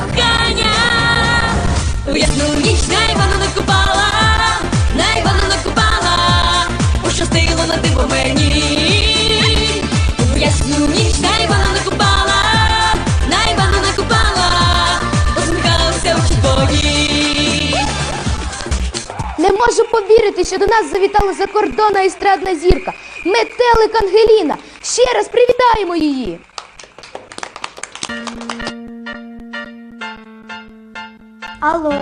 кохання, у ясну ніч на Івана накупала, на Івана накупала, пощастило на диво мені, у ясну ніч на Івана накупала, на Івана накупала, посміхався очі твої. Не можу повірити, що до нас завітала за кордона естрадна зірка. Метелик Ангеліна. Ще раз привітаємо її. Алло,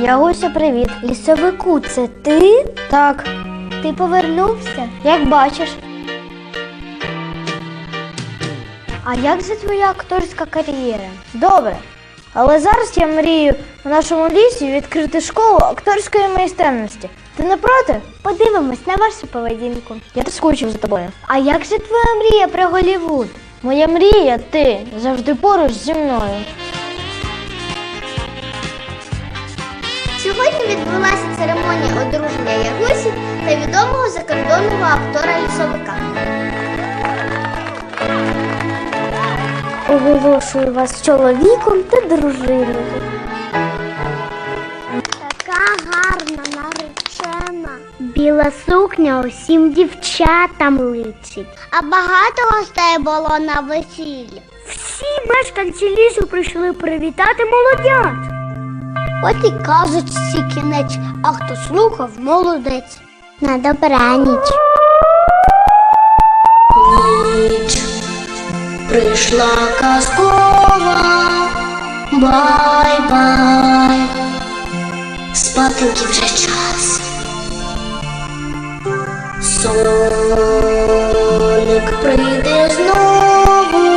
Ягуся, привіт. Лісовику, це ти? Так. Ти повернувся? Як бачиш. А як же твоя акторська кар'єра? Добре. Але зараз я мрію в нашому лісі відкрити школу акторської майстерності. Ти не проти? Подивимось на вашу поведінку. Я скучив за тобою. А як же твоя мрія про Голівуд? Моя мрія, ти завжди поруч зі мною. Сьогодні відбулася церемонія одруження Ягусі та відомого закордонного актора лісовика. Оголошую вас чоловіком та дружиною. Така гарна наречена. Біла сукня усім дівчатам личить. А багато гостей було на весіллі. Всі мешканці лісу прийшли привітати молодят. От і кажуть всі кінець, а хто слухав, молодець. На добраніч. Ніч прийшла казкова, бай-бай, спатеньки вже час. Соник прийде знову,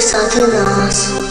бай-бай, колисати нас.